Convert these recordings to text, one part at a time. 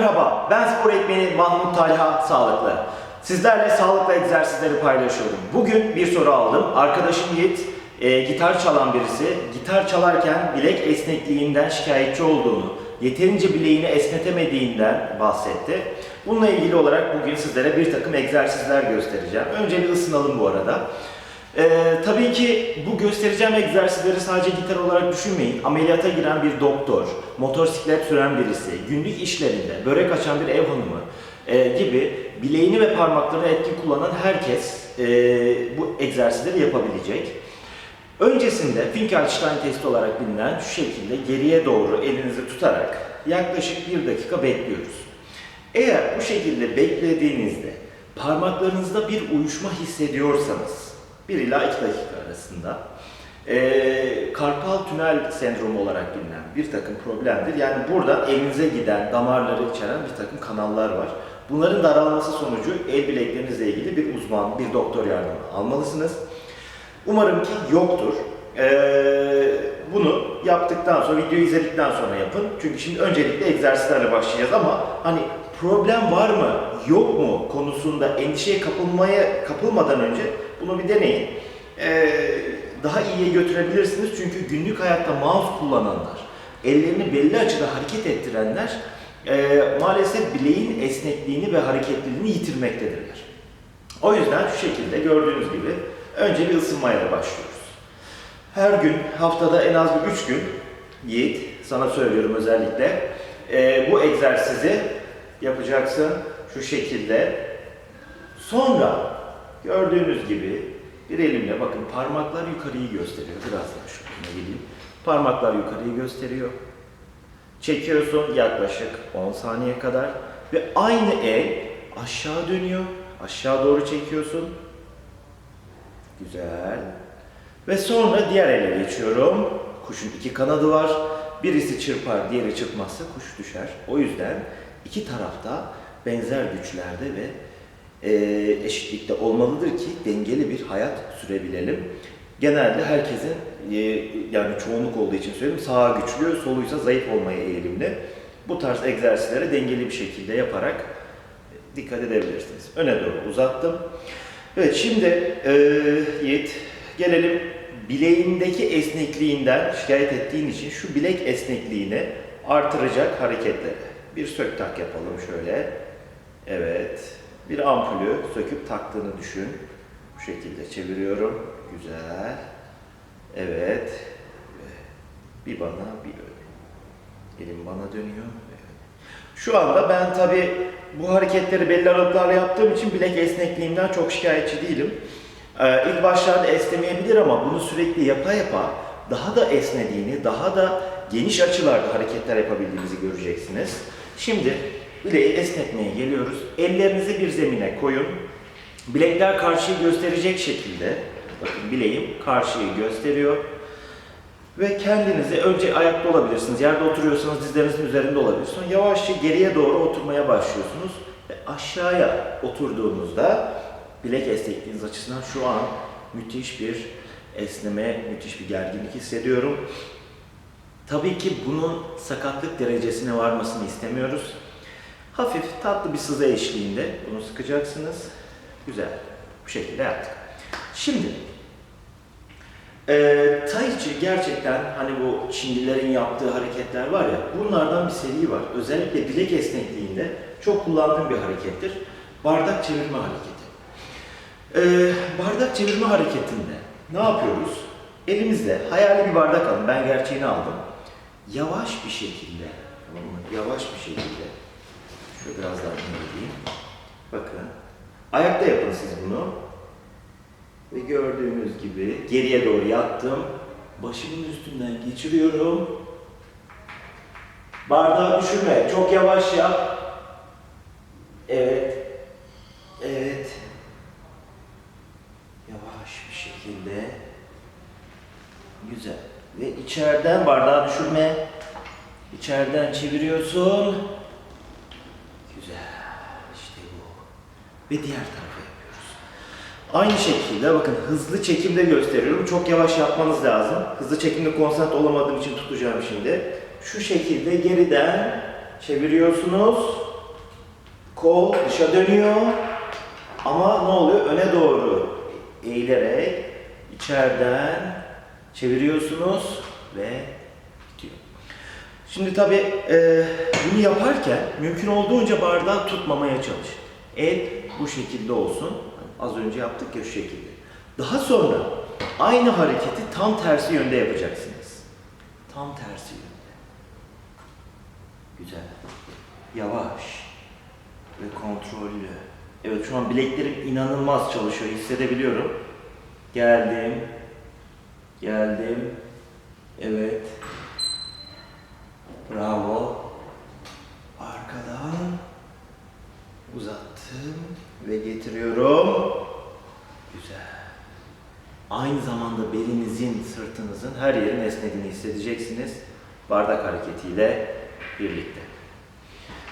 Merhaba. Ben spor eğitmeni Mahmut Talha Sağlıklı. Sizlerle sağlıklı egzersizleri paylaşıyorum. Bugün bir soru aldım. Arkadaşım Yiğit e, gitar çalan birisi. Gitar çalarken bilek esnekliğinden şikayetçi olduğunu, yeterince bileğini esnetemediğinden bahsetti. Bununla ilgili olarak bugün sizlere bir takım egzersizler göstereceğim. Önce bir ısınalım bu arada. Ee, tabii ki bu göstereceğim egzersizleri sadece gitar olarak düşünmeyin. Ameliyata giren bir doktor, motosiklet süren birisi, günlük işlerinde börek açan bir ev hanımı e, gibi bileğini ve parmaklarını etkin kullanan herkes e, bu egzersizleri yapabilecek. Öncesinde Finkelstein testi olarak bilinen şu şekilde geriye doğru elinizi tutarak yaklaşık bir dakika bekliyoruz. Eğer bu şekilde beklediğinizde parmaklarınızda bir uyuşma hissediyorsanız 1 ila 2 dakika arasında eee karpal tünel sendromu olarak bilinen bir takım problemdir. Yani burada elinize giden damarları içeren bir takım kanallar var. Bunların daralması sonucu el bileklerinizle ilgili bir uzman, bir doktor yardımı almalısınız. Umarım ki yoktur. Ee, bunu yaptıktan sonra, videoyu izledikten sonra yapın. Çünkü şimdi öncelikle egzersizlerle başlayacağız ama hani problem var mı, yok mu konusunda endişeye kapılmaya kapılmadan önce bunu bir deneyin. Ee, daha iyiye götürebilirsiniz çünkü günlük hayatta mouse kullananlar, ellerini belli açıda hareket ettirenler e, maalesef bileğin esnekliğini ve hareketliliğini yitirmektedirler. O yüzden şu şekilde gördüğünüz gibi önce bir ısınmayla başlıyoruz. Her gün, haftada en az bir üç gün Yiğit, sana söylüyorum özellikle, e, bu egzersizi yapacaksın şu şekilde. Sonra gördüğünüz gibi bir elimle bakın parmaklar yukarıyı gösteriyor. Biraz daha şuraya geleyim. Parmaklar yukarıyı gösteriyor. Çekiyorsun yaklaşık 10 saniye kadar ve aynı el aşağı dönüyor. Aşağı doğru çekiyorsun. Güzel. Ve sonra diğer ele geçiyorum. Kuşun iki kanadı var. Birisi çırpar, diğeri çırpmazsa kuş düşer. O yüzden iki tarafta benzer güçlerde ve e, eşitlikte olmalıdır ki dengeli bir hayat sürebilelim. Genelde herkesin e, yani çoğunluk olduğu için söyleyeyim sağa güçlü, soluysa zayıf olmaya eğilimli. Bu tarz egzersizleri dengeli bir şekilde yaparak dikkat edebilirsiniz. Öne doğru uzattım. Evet şimdi e, Yiğit gelelim bileğindeki esnekliğinden şikayet ettiğin için şu bilek esnekliğini artıracak hareketlere. Bir sök tak yapalım şöyle. Evet. Bir ampulü söküp taktığını düşün. Bu şekilde çeviriyorum. Güzel. Evet. Bir bana bir öyle. Elim bana dönüyor. Şu anda ben tabi bu hareketleri belli aralıklarla yaptığım için bilek esnekliğimden çok şikayetçi değilim. Ee, ilk başlarda esnemeyebilir ama bunu sürekli yapa yapa daha da esnediğini, daha da geniş açılarda hareketler yapabildiğimizi göreceksiniz. Şimdi bileği esnetmeye geliyoruz. Ellerinizi bir zemine koyun. Bilekler karşıyı gösterecek şekilde, bakın bileğim karşıyı gösteriyor. Ve kendinizi önce ayakta olabilirsiniz. Yerde oturuyorsanız dizlerinizin üzerinde olabilirsiniz. Yavaşça geriye doğru oturmaya başlıyorsunuz. Ve aşağıya oturduğunuzda bilek esnekliğiniz açısından şu an müthiş bir esneme, müthiş bir gerginlik hissediyorum. Tabii ki bunun sakatlık derecesine varmasını istemiyoruz. Hafif tatlı bir sızı eşliğinde bunu sıkacaksınız. Güzel. Bu şekilde yaptık. Şimdi ee, Tai Chi gerçekten hani bu Çinlilerin yaptığı hareketler var ya bunlardan bir seri var. Özellikle bilek esnekliğinde çok kullandığım bir harekettir. Bardak çevirme hareketi. Ee, bardak çevirme hareketinde ne yapıyoruz? Elimizle hayali bir bardak alın. Ben gerçeğini aldım. Yavaş bir şekilde, tamam mı? Yavaş bir şekilde. Şöyle biraz daha indireyim. Bakın. Ayakta yapın siz bunu. Ve gördüğünüz gibi geriye doğru yattım. Başımın üstünden geçiriyorum. Bardağı düşürme. Çok yavaş yap. Evet. Evet. Yavaş bir şekilde. Güzel. Ve içeriden bardağı düşürme. İçeriden çeviriyorsun. Güzel. İşte bu. Ve diğer tarafa yapıyoruz. Aynı şekilde bakın hızlı çekimde gösteriyorum. Çok yavaş yapmanız lazım. Hızlı çekimde konsantre olamadığım için tutacağım şimdi. Şu şekilde geriden çeviriyorsunuz. Kol dışa dönüyor. Ama ne oluyor? Öne doğru eğilerek içeriden çeviriyorsunuz ve bitiyor. Şimdi tabii e, bunu yaparken mümkün olduğunca bardağı tutmamaya çalış. El bu şekilde olsun. Az önce yaptık ya şu şekilde. Daha sonra aynı hareketi tam tersi yönde yapacaksınız. Tam tersi yönde. Güzel. Yavaş ve kontrollü. Evet şu an bileklerim inanılmaz çalışıyor. Hissedebiliyorum. Geldim. Geldim. Evet. Bravo. Arkadan uzattım ve getiriyorum. Güzel. Aynı zamanda belinizin, sırtınızın her yerin esnediğini hissedeceksiniz. Bardak hareketiyle birlikte.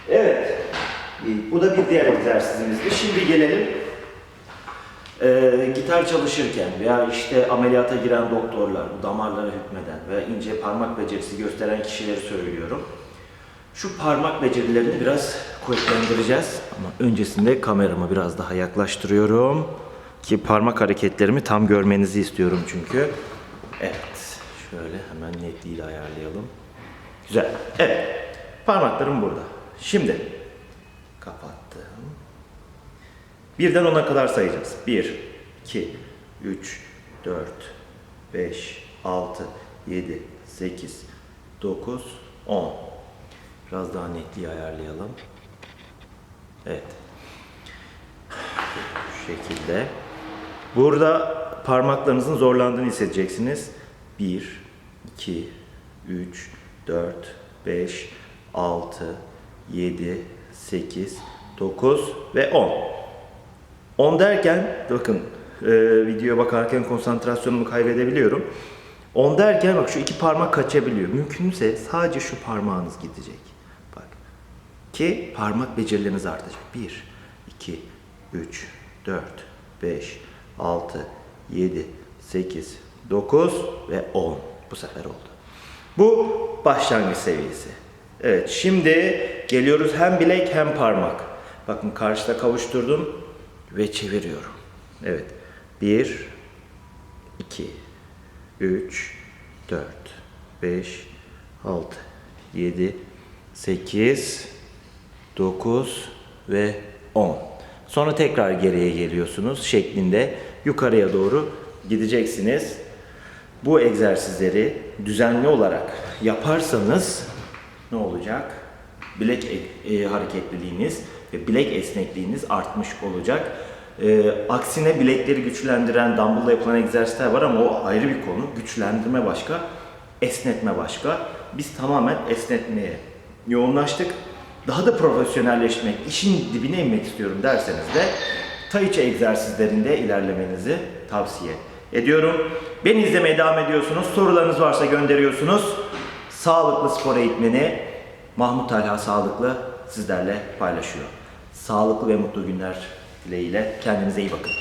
Evet. Bu da bir diğer egzersizimizdi. Şimdi gelelim ee, gitar çalışırken veya işte ameliyata giren doktorlar, bu damarlara hükmeden veya ince parmak becerisi gösteren kişileri söylüyorum. Şu parmak becerilerini biraz kuvvetlendireceğiz. Ama öncesinde kameramı biraz daha yaklaştırıyorum. Ki parmak hareketlerimi tam görmenizi istiyorum çünkü. Evet. Şöyle hemen netliğiyle ayarlayalım. Güzel. Evet. Parmaklarım burada. Şimdi kapattım. Birden 10'a kadar sayacağız. 1, 2, 3, 4, 5, 6, 7, 8, 9, 10. Biraz daha netliği ayarlayalım. Evet. Şu şekilde. Burada parmaklarınızın zorlandığını hissedeceksiniz. 1, 2, 3, 4, 5, 6, 7, 8, 9 ve 10. 10 derken bakın e, videoya bakarken konsantrasyonumu kaybedebiliyorum. 10 derken bak şu iki parmak kaçabiliyor. Mümkünse sadece şu parmağınız gidecek. Bak. Ki parmak becerileriniz artacak. 1, 2, 3, 4, 5, 6, 7, 8, 9 ve 10. Bu sefer oldu. Bu başlangıç seviyesi. Evet şimdi geliyoruz hem bilek hem parmak. Bakın karşıda kavuşturdum ve çeviriyorum. Evet. 1 2 3 4 5 6 7 8 9 ve 10. Sonra tekrar geriye geliyorsunuz şeklinde yukarıya doğru gideceksiniz. Bu egzersizleri düzenli olarak yaparsanız ne olacak? Bilek e- hareketliliğiniz ve bilek esnekliğiniz artmış olacak. E, aksine bilekleri güçlendiren dumbbell'la yapılan egzersizler var ama o ayrı bir konu. Güçlendirme başka, esnetme başka. Biz tamamen esnetmeye yoğunlaştık. Daha da profesyonelleşmek, işin dibine inmek istiyorum derseniz de Tai Chi egzersizlerinde ilerlemenizi tavsiye ediyorum. Beni izlemeye devam ediyorsunuz. Sorularınız varsa gönderiyorsunuz. Sağlıklı spor eğitmeni Mahmut Talha Sağlıklı sizlerle paylaşıyor. Sağlıklı ve mutlu günler dileğiyle. Kendinize iyi bakın.